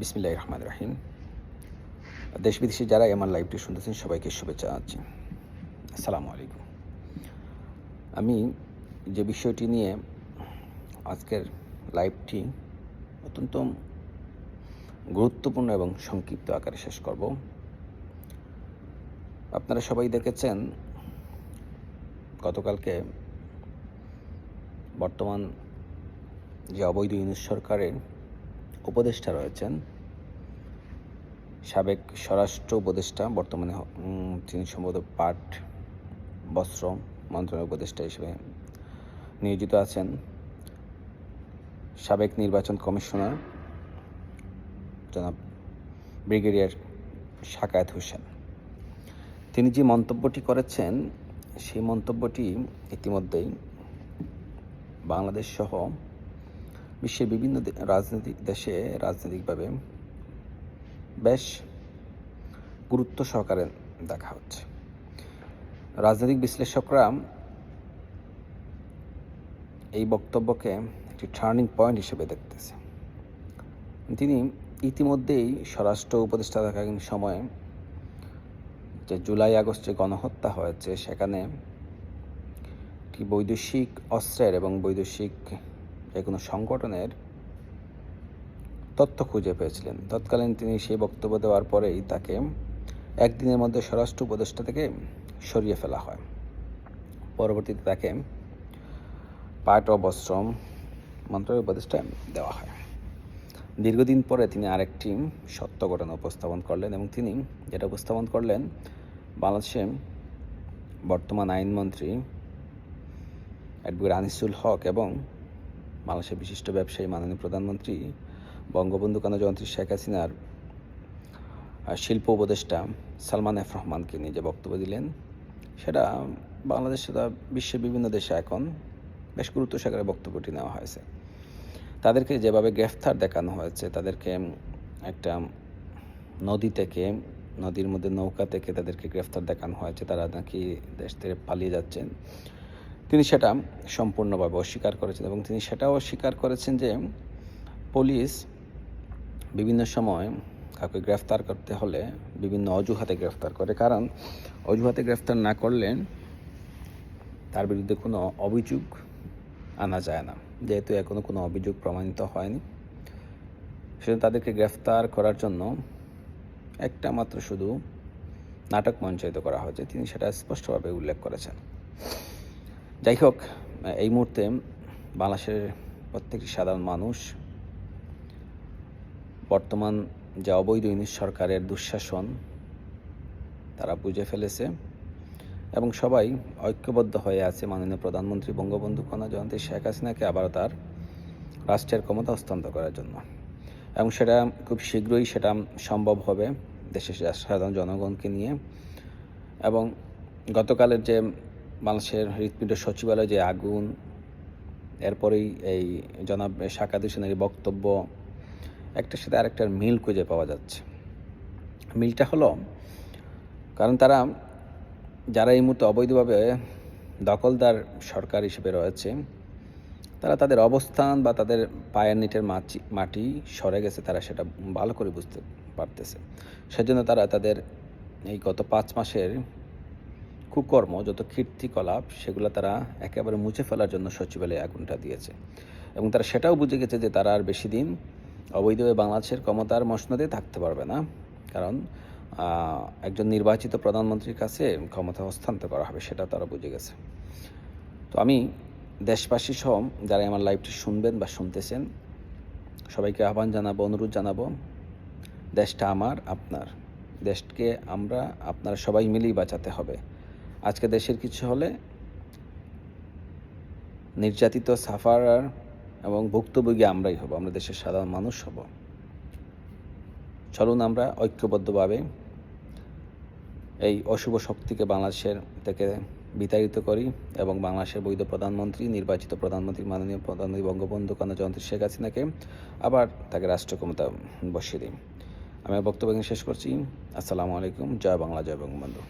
বিসমিল্লাহ রহমান রাহিম। দেশ বিদেশে যারা আমার লাইভটি শুনতেছেন, সবাইকে শুভেচ্ছা জানাচ্ছি। আসসালামু আলাইকুম। আমি যে বিষয়টি নিয়ে আজকের লাইভটি অত্যন্ত গুরুত্বপূর্ণ এবং সংক্ষিপ্ত আকারে শেষ করব। আপনারা সবাই দেখেছেন, গতকালকে বর্তমান যে অবৈধ ইউনিট সরকারের উপদেষ্টা রয়েছেন। সাবেক স্বরাষ্ট্র উপদেষ্টা, বর্তমানে তিনি সম্ভবত পাট, বস্ত্র মন্ত্রণালয় উপদেষ্টা হিসেবে নিয়োজিত আছেন। সাবেক নির্বাচন কমিশনার জনাব ব্রিগেডিয়ার শাকায়াত হোসেন। তিনি যে মন্তব্যটি করেছেন, সেই মন্তব্যটি ইতিমধ্যেই বাংলাদেশ সহ বিশ্বের বিভিন্ন রাজনৈতিক দেশে রাজনৈতিকভাবে বেশ গুরুত্ব সহকারে দেখা হচ্ছে। রাজনৈতিক বিশ্লেষকরা এই বক্তব্যকে একটি টার্নিং পয়েন্ট হিসেবে দেখতেছে। তিনি ইতিমধ্যেই স্বরাষ্ট্র উপদেষ্টা থাকাকালীন সময়ে যে জুলাই আগস্টে গণহত্যা হয়েছে, সেখানে কি বৈদেশিক অস্ত্রের এবং বৈদেশিক যে কোনো সংগঠনের তথ্য খুঁজে পেয়েছিলেন। তৎকালীন তিনি সেই বক্তব্য দেওয়ার পরেই তাকে একদিনের মধ্যে স্বরাষ্ট্র উপদেষ্টা থেকে সরিয়ে ফেলা হয়। পরবর্তীতে তাকে পাট ও বস্ত্রম মন্ত্রণালয় উপদেষ্টা দেওয়া হয়। দীর্ঘদিন পরে তিনি আরেকটি সত্য ঘটনা উপস্থাপন করলেন এবং তিনি যেটা উপস্থাপন করলেন, বাংলাদেশে বর্তমান আইনমন্ত্রী অ্যাডভোকেট আনিসুল হক এবং বাংলাদেশের বিশিষ্ট ব্যবসায়ী, মাননীয় প্রধানমন্ত্রী বঙ্গবন্ধু কন্যা শেখ হাসিনার শিল্প উপদেষ্টা সালমান এফ রহমানকে নিয়ে যে বক্তব্য দিলেন, সেটা বাংলাদেশে বিশ্বের বিভিন্ন দেশে এখন বেশ গুরুত্ব সহকারে বক্তব্যটি নেওয়া হয়েছে। তাদেরকে যেভাবে গ্রেফতার দেখানো হয়েছে, তাদেরকে একটা নদী থেকে, নদীর মধ্যে নৌকা থেকে তাদেরকে গ্রেফতার দেখানো হয়েছে, তারা নাকি দেশ থেকে পালিয়ে যাচ্ছেন। তিনি সেটা সম্পূর্ণভাবে অস্বীকার করেছেন এবং তিনি সেটাও অস্বীকার করেছেন যে পুলিশ বিভিন্ন সময় কাউকে গ্রেফতার করতে হলে বিভিন্ন অজুহাতে গ্রেফতার করে। কারণ অজুহাতে গ্রেফতার না করলে তার বিরুদ্ধে কোনো অভিযোগ আনা যায় না। যেহেতু এখনও কোনো অভিযোগ প্রমাণিত হয়নি। সেজন্য তাদেরকে গ্রেফতার করার জন্য একটা মাত্র শুধু নাটক মঞ্চায়িত করা হয়েছে। তিনি সেটা স্পষ্টভাবে উল্লেখ করেছেন। যাই হোক এই মুহূর্তে বাংলাদেশের প্রত্যেকটি সাধারণ মানুষ বর্তমান যে অবৈধ ইউনিট সরকারের দুঃশাসন, তারা বুঝে ফেলেছে এবং সবাই ঐক্যবদ্ধ হয়ে আছে মাননীয় প্রধানমন্ত্রী বঙ্গবন্ধু কন্যা জয়ন্তী শেখ হাসিনাকে আবারও তার রাষ্ট্রের ক্ষমতা হস্তান্তর করার জন্য। এবং সেটা খুব শীঘ্রই সেটা সম্ভব হবে দেশের সাধারণ জনগণকে নিয়ে। এবং গতকালের যে বাংলাদেশের হৃৎপিণ্ড সচিবালয়ে যে আগুন, এরপরেই এই জনাব শাকাত হোসেনের বক্তব্য, একটার সাথে আরেকটার মিল খুঁজে পাওয়া যাচ্ছে। মিলটা হলো, কারণ তারা, যারা এই মুহূর্তে অবৈধভাবে দখলদার সরকার হিসেবে রয়েছে, তারা তাদের অবস্থান বা তাদের পায়ের নিটের মাটি মাটি সরে গেছে, তারা সেটা ভালো করে বুঝতে পারতেছে। সেজন্য তারা তাদের এই গত পাঁচ মাসের কুকর্ম, যত কীর্তিকলাপ, সেগুলো তারা একেবারে মুছে ফেলার জন্য সচিবালয়ে আগুনটা দিয়েছে। এবং তারা সেটাও বুঝে গেছে যে তারা আর বেশি দিন অবৈধভাবে বাংলাদেশের ক্ষমতার মসনদে থাকতে পারবে না। কারণ একজন নির্বাচিত প্রধানমন্ত্রীর কাছে ক্ষমতা হস্তান্তর করা হবে, সেটা তারা বুঝে গেছে। তো আমি দেশবাসী সহ যারা আমার লাইভটি শুনবেন বা শুনতেছেন, সবাইকে আহ্বান জানাব, অনুরোধ জানাব, দেশটা আমার, আপনার। দেশকে আমরা, আপনারা সবাই মিলেই বাঁচাতে হবে। আজকে দেশের কিছু হলে নির্যাতিত সাফারার এবং ভুক্তভোগী আমরাই হব, আমরা দেশের সাধারণ মানুষ হব। চলুন আমরা ঐক্যবদ্ধভাবে এই অশুভ শক্তিকে বাংলাদেশের থেকে বিতাড়িত করি এবং বাংলাদেশের বৈধ প্রধানমন্ত্রী, নির্বাচিত প্রধানমন্ত্রী, মাননীয় প্রধানমন্ত্রী বঙ্গবন্ধু কন্যা জয়ন্তী শেখ হাসিনাকে আবার তাকে রাষ্ট্র ক্ষমতা বসিয়ে দিই। আমি বক্তব্য শেষ করছি। আসসালামু আলাইকুম। জয় বাংলা, জয় বঙ্গবন্ধু।